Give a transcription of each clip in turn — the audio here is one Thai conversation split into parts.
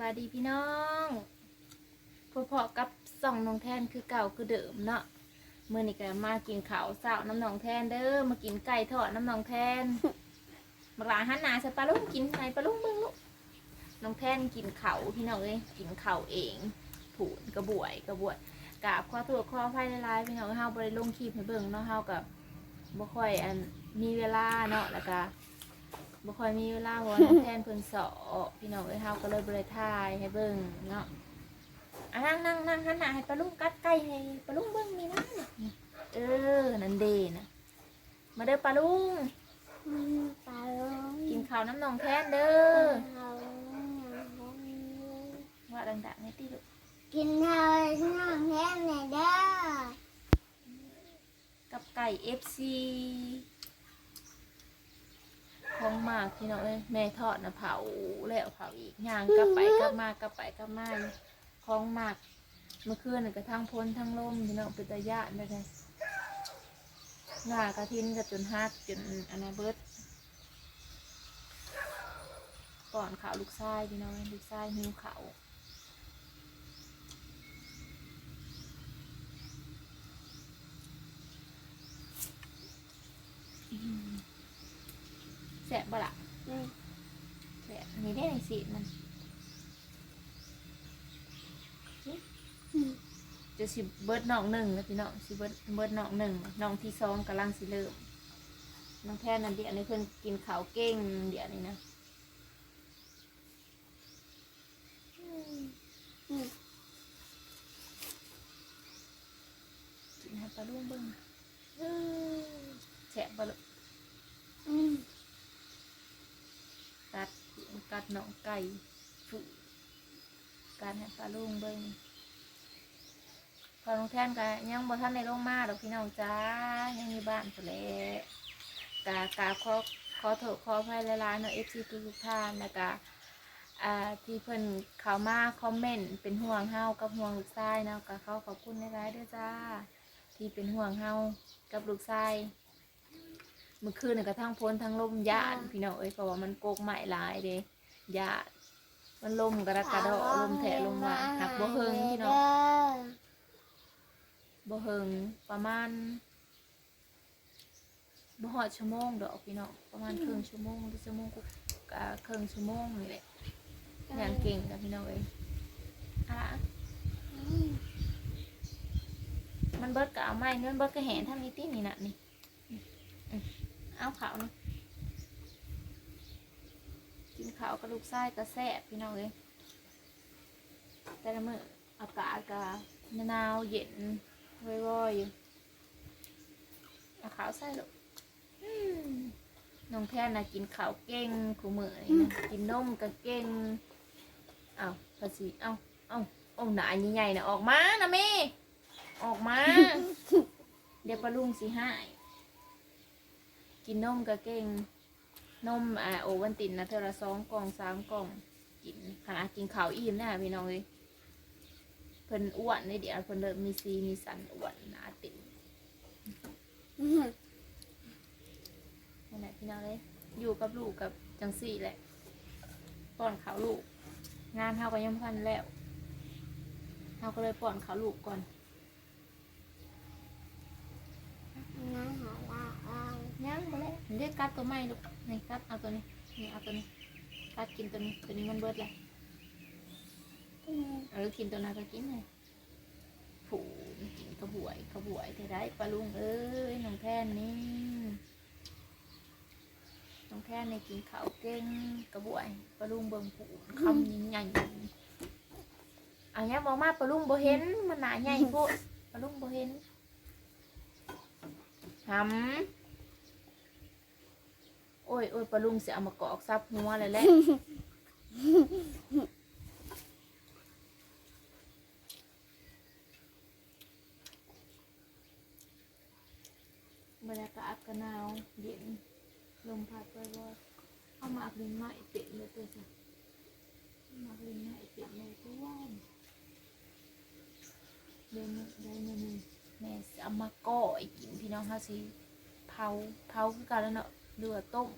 บายดีพี่น้องพอๆกับส่องน้องแทนคือเก่าคือเดิมเนาะเมื่อนี้ก็มากินข้าวเสาน้ำน้องแทนเด้อมากินไก่ทอดน้ำน้องแทนมาลาหันหนาใส่ปลาลุงกินไหนปลาลุงเบิ่งลูกน้องแทนกินเขาพี่น้องเอ้ยกินเขาเอง ผูนกระบวยกระบวยกาบข้อตัวข้อไฟละลายพี่น้องเฮาบ่ได้ลงคลิปให้เบิ่งเนาะเฮากับบ่ค่อยอันมีเวลาเนาะแล้วก็ บ่ค่อยมีเวลาเพราะว่าน้องแทนเพิ่นสอบพี่น้องเอ้ยเฮาก็เลยบ่ได้ถ่ายให้เบิ่งเนาะอะนั่งนั่งนั่งหันหน้าให้ปลาลุงกัดไก่ให้ปลาลุงเบิ่งนี่นะเออนั่นเด้นะมาเด้อปลาลุง ปลาลงกินข้าวน้ำนองแทนเด้อเขาว่าดังๆให้ติลูกกินข้าวน้องแห้งเลยเด้อกับไก่ FC ของมากพี่น้องเอ้ยแม่ทอดนะเผาแล้วเผาอีกย่างกลับไปกลับมากลับไปกลับมาอยู่ของมากเมื่อคืนกระก็ทั้งพ้นทั้งลมพี่น้องเป็นตาญาติเลยงากระทินกับจนฮักจนอันนาเบิร์ตก่อนข่าวลูกชายพี่น้องลูกชายหิวข่าว แสบบ่ละอืมแสบนี่ได้ในสีมันอืมจะสิเบิร์ดน้องหนึ่งนะพี่น้องสิเบิร์ดเบิร์ดน้องหนึ่งน้องที่สองกำลังสิเริ่มน้องแทนนั่นเดี๋ยวนี้เพิ่นกินข้าวเก่งเดี๋ยวนี้นะอืมกินให้ปลาลุงเบิ่งแสบบ่ละอืมกัด กัดน้องไก่ฝึการให้ปลาลุงเบิ่งพอน้องแทนก็ยังบ่ทันในลงมาดอกพี่น้องจ้ายังมีบ้านพุ่นแหละกากาขอขอโทษขอภัยหลายๆเนาะ FC ทุกๆท่านแล้วก็อ่าที่เพิ่นเขามาคอมเมนต์เป็นห่วงเฮากับห่วงลูกชายเนาะก็เขาขอบคุณหลายๆด้วยจ้า ที่เป็นห่วงเฮากับลูกชายเมื่อคืนนี่ก็ทั้งพ้นทั้งลมยานพี่น้องเอ้ยเพราะว่ามันโกกใหม่หลายเด้ ยานมันลมกระดกกระดอกลมแถลงมาหักบ่เฮิงพี่น้องบ่เฮิงประมาณบ่ฮอดชั่วโมงดอกพี่น้องประมาณครึ่งชั่วโมงหรือชั่วโมงกว่าครึ่งชั่วโมงนี่แหละอย่างเก่งนะพี่น้องเอ้ยอะมันเบิดก็เอาไม้เงินเบิดก็แหนทำนี้ตีนี่นะนี่นี่อืมเอาขาวนี่ กินข้าวกระลูกไส้กระแซบพี่น้องเอ้ยแต่ละมื้ออากาศก็มะนาวเย็นว่อยๆอยู่เอาขาวใส่ลูกอืมน้องแทนนะกินข้าวเก่งคู่มือนี่นะกินนมก็เก่งเอาภาษีเอาเอาเอาหนาใหญ่ๆนะออกมานะแม่ออกมา เดี๋ยวปลาลุงสิให้กินนมก็เก่ง นมอ่าโอวันตินนะเทอละสองกล่องสามกล่องกินขนาดกินข้าวอิ่มนะพี่น้องเลยเพิ่นอ้วนเลยเดี๋ยวเพิ่นเริ่มมีซีมีสันอ้วนหนาติ่มอืมนั่นแหละพี่น้องเลยอยู่กับลูกกับจังสี่แหละป้อนข้าวลูก งานเฮาก็ยังพันแล้วเฮาก็เลยป้อนข้าวลูกก่อนำหาลาเอา ย่างไปแล้วเรียกกัดตัวใหม่ลูกนี่กัดเอาตัวนี้นี่เอาตัวนี้กัดกินตัวนี้ตัวนี้มันเบิดเลยอืมเออกินตัวนั้นก็กินเลยผูกินกระบวยกระบวยเท่ได้ปลาลุงเอ้ยน้องแทนนี่น้องแทนนี่กินข้าวเก่งกระบวยปลาลุงเบิ่งผูคำยิ่งใหญ่อันนี้มองมาปลาลุงบ่เห็นมันหนาใหญ่โพดปลาลุงบ่เห็นหำ โอ้ยโอ้ยปลาลุงเสียเอามากอกซับหัวเลยแหละบรรยากาศก็หนาวเย็นลมพัดบ่อยๆเอามาอักลินไม้เต็มเลยตัวจ้ะเอามาอักลินไม้เต็มเลยตัวว่านเดินได้เงินแม่สิเอามาก้อยกินพี่น้องเฮาสิเผาเผาคือกันแล้วเนาะ เรือว่าต้ม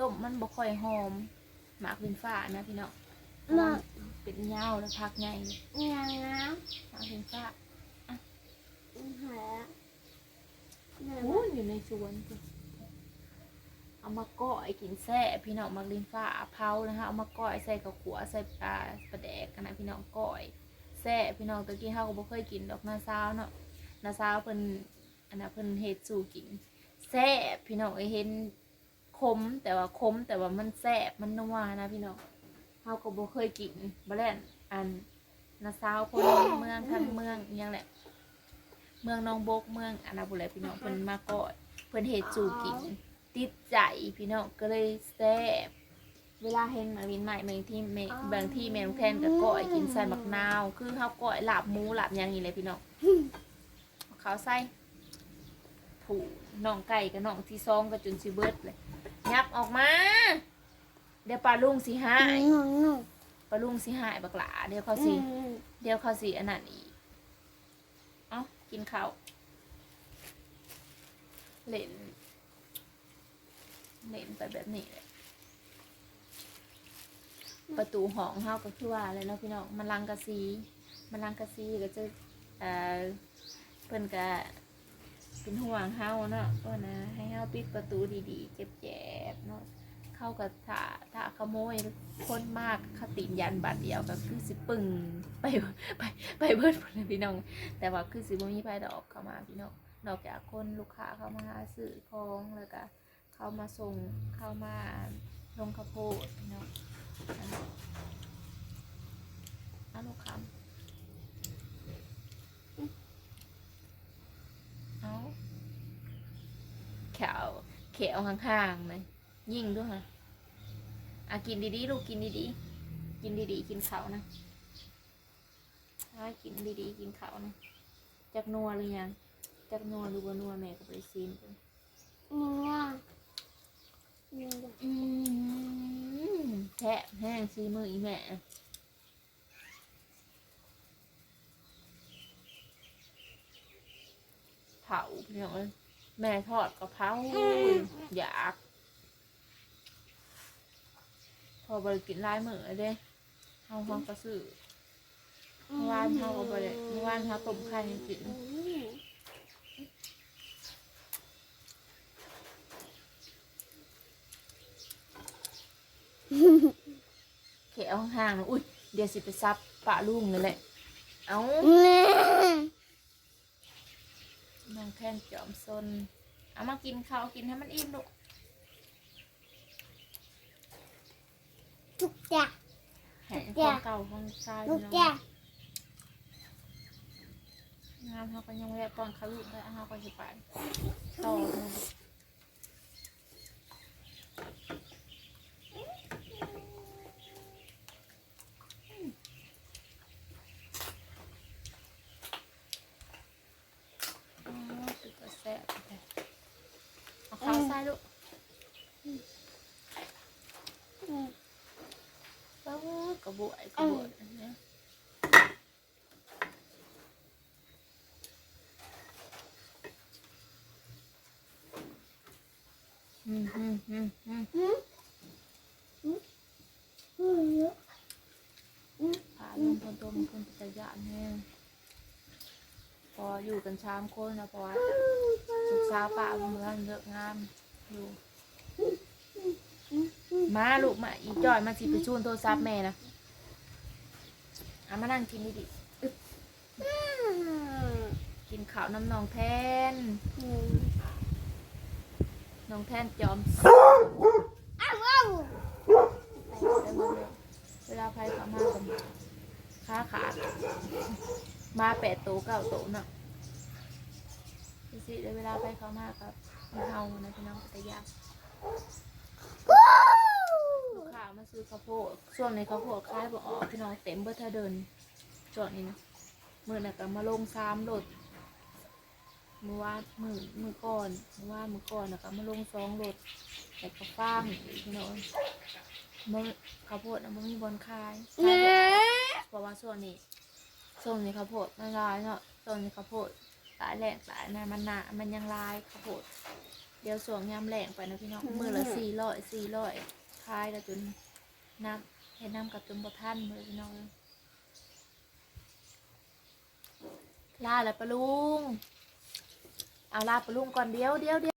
ต้มมันบ่ค่อยหอมหมากลินฟ้านะพี่น้องมาเป็นเหย้าแล้วพักใหญ่เลยอย่างน้ทางถึงฟ้าำหาเนี่ยโอ้ยอยู่ในสวนสิเอามาก้อยกินแซ่บพี่น้องมักลินฟ้าเผานะคะเอามาก้อยใส่กับขัวใส่ปลาปลาแดกกันนะพี่น้องก้อยแซ่บพี่น้องตะกี้เฮาก็บ่เคยกินดอกนาซาวเนาะนาซาวเพิ่นอันน่ะเพิ่นเฮ็ดสู่กิน แซ่บพี่น้องเอ้ยเห็น คมแต่ว่าคมแต่ว่ามันแซ่บมันนัวนะพี่น้องเฮาก็บ่เคยกินบ่แล่นอันนาซาวคนเมืองทางเมืองอิหยังแหละ เมืองหนองบกเมืองอนนาบุรีพี่น้องเพิ่นมาก่อนเพิ่นเฮ็ดสู่กิน ติดใจพี่น้องก็เลยแซ่บเวลาเห็นหมาวินใหม่บางที่แม่บางที่แม่น้องแทนก็ก้อยกินใส่มักนาว คือข้าวก้อยลาบหมูลาบหยังนี่เลยพี่น้องเขาวใส่ผูน้องไก่กับน้องที่ซองก็จนสิเบิดเลย ยับออกมา เดี๋ยวปลาลุงสิหายหนูหนูปลาลุงสิหายบักหลาเดี๋ยวเขาสิเดี๋ยวเขาสิอันนั้นอีกเอ้ากินข้าวเล่นเล่นไปแบบนี้เลยประตูห้องเฮาก็คือว่าอะไรเนาะพี่น้องมันลังกะซีมันลังกะซีก็จะเอ่อเพิ่นก็ เป็นห่วงเฮาเนาะก็นะ ให้เฮาปิดประตูดีๆ เจ็บๆเนาะเข้ากับถ้าถ้าขโมยคนมากขติดยันบาทเดียวก็คือสิปึ่งไปไปไปเบิดหมดเลยพี่น้อง แต่ว่าคือสิบ่มีไผดอกเข้ามาพี่น้องนอกจากคนลูกค้าเข้ามาหาซื้อของแล้วก็เข้ามาส่งเข้ามาลงข้าวโพดพี่น้องอันนี้อันลูกค้าเอาแขวแขวข้างๆเลยยิ่งด้วยค่ะอะกินดีๆลูกกินดีๆกินดีๆกินเขาวนะอะกินดีๆกินเขาวนะจักนัวหรือยังจักนัวหรือว่านัวแม่ก็ไปซีนกันหนูว่าหนูว่าอืมแทะแห้งซีมืออีแม่เผาพี่น้องเอ้ย แม่ทอดกะเพราอยากพอบริกินหลายมื้อเลยเด้เฮาฮองก็ซื้อเมื่อวานเฮาก็บ่ได้เมื่อวานเฮาต้มไข่ให้กินเขเอาห่างๆนะอุ้ยเดี๋ยวสิไปซับปะลุงนี่แหละ เอานาง แค่นจอมซนเอามากินข้าวกินให้มันอิ่มลูกทุกอย่างแหงของเก่าของชายทุกพี่อน้องอย่างงามเขาก็ยังแวะป้อนข้าวลูกได้เขาก็สิไปต่อเลยอ๋อตึกกระแสบเลยเอาข้าวใส่ลูก อืม เอ้ากระ บวยกระบวยอันเนี้ยอืมอืมอืมอืมอืมอืมอืมพาลงคนตัวมันคนจักรยานแห้งพออยู่กันชามคนนะเพราะว่าลูกสาวป้าเมืองเยอะงามอยู่มาลูกมาอีจอยมาสิไปชูนโทรศัพท์แม่นะ เอามานั่งกินดิกินข้าวน้ำนองแทนน้องแทนจอมอ้าวอ้าวเวลาใครเขามากันค้าขาดมาแปดโตวเก้าโตวเนาะดูสิได้เวลาไปเขามากับเฮานะพี่น้องแต่ยาก ซื้อข้าวโพดช่วงในข้าวโพดคล้ายบ่ออกพี่น้องเต็มเบิดถ้าเดินช่วงนี้นะมือน่ะก็มาลงซ้ำรถมือวานมือมือก่อนมือวานมือก่อนน่ะก็มาลงสองรถแต่ก็ฟ้างอีกพี่น้องมือข้าวโพดน่ะมันมีบอลคายคายบ่ออกเพราะว่าช่วงนี้ช่วงนี้ข้าวโพดมันลายเนาะช่วงนี้ข้าวโพดตายแหลงตายนะมันหนามันยังลายข้าวโพดเดี๋ยวส่วงยามแหลงไปนะพี่น้องมือละสี่ร้อยสี่ร้อยคายแล้วจน น้ำเห็นน้ำกับจุมบท่านเลยพี่น้องลาแล้วปะลุง เอาลาปะลุงก่อนเดียวเดียวเดียว